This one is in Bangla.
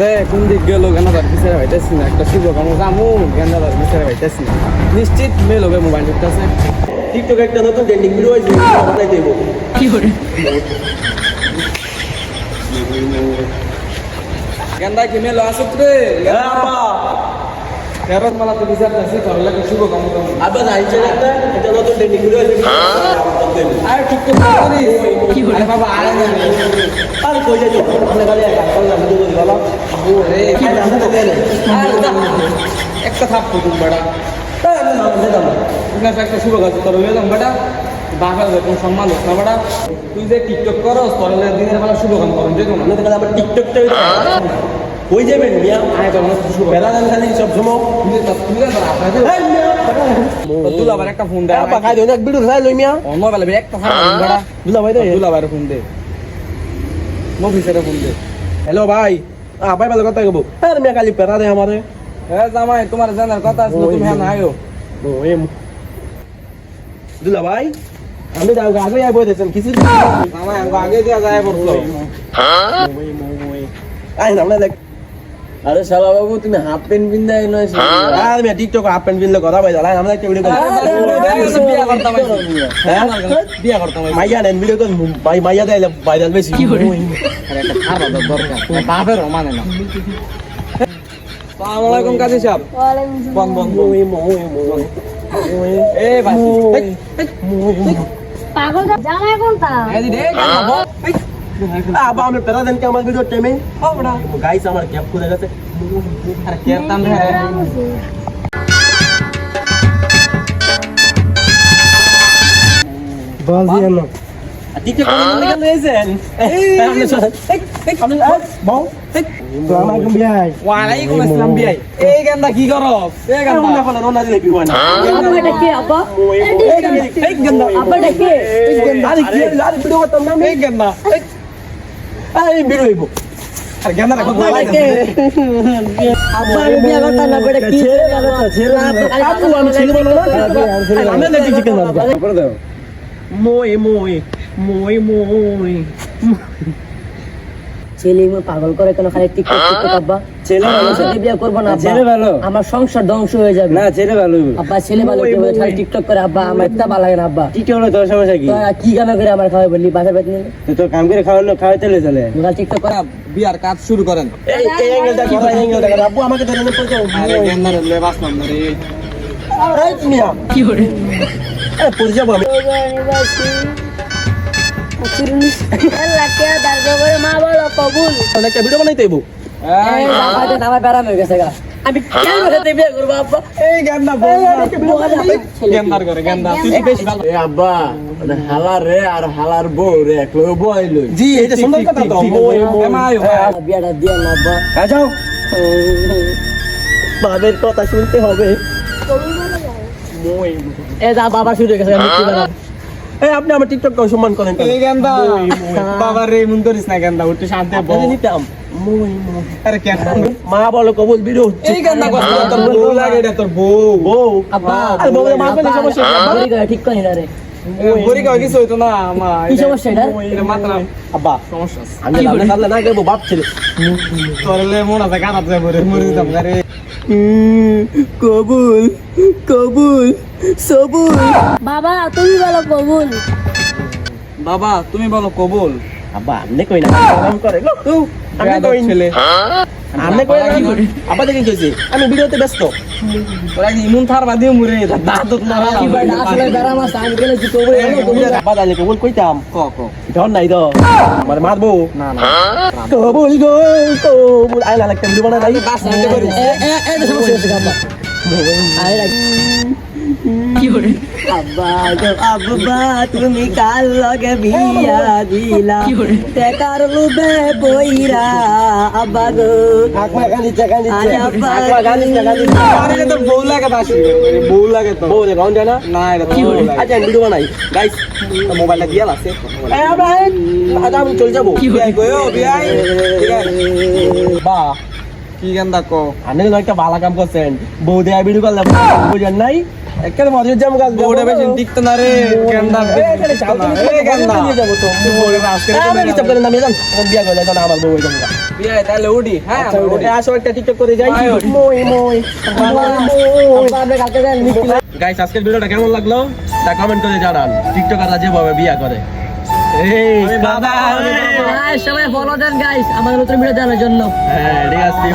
দে কোন দিক গেল গেন্দাদার পিছনে ভাইতেছি না একটা শুভ কাম জামু গেন্দাদার পিছনে ভাইতেছি না। নিশ্চিত মেল হবে মোবাইল ঢুকতেছে। টিকটক একটা নতুন ট্রেন্ডিং ভিডিও হয়েছে বানাই দেবো। গেন্দা কি মেল আসুক রে? ফেরত মালা তো বিচার আছে তোর লাগে শুভ কাম কাম আবার আইছে একটা একটা নতুন ট্রেন্ডিং ভিডিও হয়েছে আরে ঠিক তো করি আরে বাবা আরে না আর কই যাই আমরা খালি একটা ভিডিও করে বলো ওরে কি নাম তো দেন আরে যা। একটা থাপ ফুটুম বড়া তাই আমরা নাম দিতাম আপনার একটা শুভ কাজ লয়ে যাম বেটা বাবার কোন সম্মান হোক না বেটা তুই যে টিকটক করস তোর লগে দিনের বেলা শুভ কাম করুন যে কোনো। টিকটকটা কই যাবেন মিয়া? আয় তোর মনে শুভ বেলা দেন খালি সব সময় তুই তো তুই তো আপনাকে এই মিয়া তুই আবার একটা ফোন দে আপা খাই দেন এক ভিডিও খাই লই মিয়া। অন্য বেলা একটা থাপ বেটা। বুঝলা ভাই তুই আবার ফোন দে। মফিসের ফোন দে। হ্যালো ভাই আ ভাই ভালো কথা কব আরে মিয়া খালি পেরা দে আমারে। হ্যাঁ জামাই তোমার জানার কথা আছে তুমি হ্যাঁ আয়ো। ওই দুলা ভাই আমি দাও আগে আই বই দেন কিছু জামাই আগে দিয়া যায় পড়ছো আই না না দেখ আরে শালা বাবু তুমি হাফ প্যান্ট পিন্দা এলো আর মিয়া টিকটক আপ পেন বিল কথা ভাই দাঁড়াই আমরা একটা ভিডিও করি বিয়া করতাম হ্যাঁ? বিয়া করতাম মাইয়া দেন ভিডিও করি ভাই মাইয়া দেয় ভাইরাল বেশি। আরে একটা খাবার দরকার তোমার বাপের মানে না। আসসালামু আলাইকুম কাজী সাহেব। বন বন। মই মই মই এ ভাই। পাগল জামাই কোনটা? এই দি দে খাব আবা আমি পেরা দেন কে আমার ভিডিও টাইমে গাইস আমার ক্যাপ করে গেছে। আরে কেরতাম রে। বাজি এলো। টিকটক করে গেল এসেন আপনি আপনি বাউ সালাম আলাইকুম ভাই ওয়ালাইকুম আসসালাম বিয়াই এই গান্দা কি করো? এই গান্দা। বলে রোনা দিলে কি হয় না। আব্বা ডেকে আব্বা? এই গন্ডা আব্বা ডেকে আরে কি আরে ভিডিও করতাম না এই গান্দা। এই ভিডিও হইব। আরে গান্দা রাখো আব্বা আমি বিয়া করতাম না বেটা কি আপু আমি ছেলে বলো না আমি না চিকেন মারবো করে দাও। মই মই মই মই ছেলে মে পাগল করে কেন? খালি টিকটক টিকটক আব্বা। ছেলে ভালো আমি সাথে বিয়া করব না ছেলে ভালো। আমার সংসার ধ্বংস হয়ে যাবে। না ছেলে ভালো। আব্বা ছেলে ভালো কি খালি টিকটক করে আব্বা আমার একটা ভালো লাগে না আব্বা। টিকে হলো তোর সমস্যা কি? কি গানা করে আমার খাওয়াই বললি? বাসার বেতন নিলে তুই তো কাম করে খাওয়ালো খাওয়াইতে লে চলে। টিকটক করে বিয়ার কাজ শুরু করেন। এই এই অ্যাঙ্গেলটা কথা অ্যাঙ্গেলটা আব্বু আমাকে ধরে নিয়ে পড়ছো আরে গান্দা রে বাসলাম রে এই। মিয়া। কি করে? এই পড়ে যাব আমি। মা বলো কবুল। একটা ভিডিও বানাইতে এই আমার বেড়াম হয়ে গেছে গা আমি কেন সাথে বিয়ে করব আব্বা এই গান্দা গান্দার করে গান্দা তুই বেশি ভালো এ আব্বা মানে হালার রে আর হালার বউ রে একলো বইলো জি এটা সুন্দর কথা তো মই মই এমাই বিয়াটা দিয়ে না আব্বা যাও বাবের কথা শুনতে হবে এ যা বাবা শুরু হয়ে গেছে আমি কি বানাবো? এই আপনি আমার টিকটক সম্মান করেন? এই গান্দা বাবা রে মন করিস না গান্দা উঠে শান্তি বল নিতাম আরে কেন? মা বলো কবুল ভিডিও এই গান্দা কষ্ট তোর বউ। লাগে এটা তোর বউ। বউ। আব্বা আরে বউ মারবে না সমস্যা কি? আব্বা? ঠিক করি না রে। বড়ি কয় কিছু হইতো না আমা কি সমস্যা এটা? এটা মাত্রা আব্বা সমস্যা আমি লাভলে সামনে না গেবো বাপ ছেলে। তোরলে মন আছে খারাপ যায় মরে মরে দিতাম রে। কবুল কবুল সবুল। বাবা তুমি বলো কবুল। বাবা তুমি বলো কবুল। আব্বা আপনি কই না কাম করে গো তু আমি বেয়াদব কই ছেলে আপনি কই না আব্বা দেখি কইছি আমি ভিডিওতে ব্যস্ত তোরা কি ইমুন থার বাদিও মরে দাঁত না কি ভাই আসলে বেড়াম আছে আমি গেলে কি কবুল আব্বা জানি কবুল কইতাম ক ক ধর নাই তো মানে মারবো না না কবুল গো কবুল আই না একটা ভিডিও নাই বাস নিতে পারি এ এ এ সমস্যা হচ্ছে আব্বা আরে করে আব্বা গো আব্বা তুমি কাল লগে বিয়া দিলা। টাকার লোভে বইরা। আব্বা গো। আকমা গালি টাকা আব্বা গালি টাকা আরে তো বউ লাগে তো বউ লাগে তো। বউ দেখো অন না? না এটা তো আচ্ছা ভিডিও বানাই। গাইস মোবাইলটা দিয়া আছে এই আমরা আচ্ছা আমি চলে যাব। বিয়াই কইও বিয়াই। বা কি কো আপনি একটা ভালো কাম করছেন। বউ দেয়া ভিডিও করলে বুঝেন নাই? মজুর জাম গাছ বউটা বেশি টিকতো না রে গান্দা এই গান্দা যাব তো বউটা আজকে আমি কিছু করেন না আমার বউ তাহলে হ্যাঁ। ওটা আসো একটা টিকটক করে যাই। মই মই গাইস আজকের ভিডিওটা কেমন লাগল? তা কমেন্ট করে জানান। টিকটকাররা যেভাবে বিয়া করে। এই সবাই ফলো দেন গাইস আমাদের নতুন ভিডিও দেওয়ার জন্য। হ্যাঁ ঠিক আছে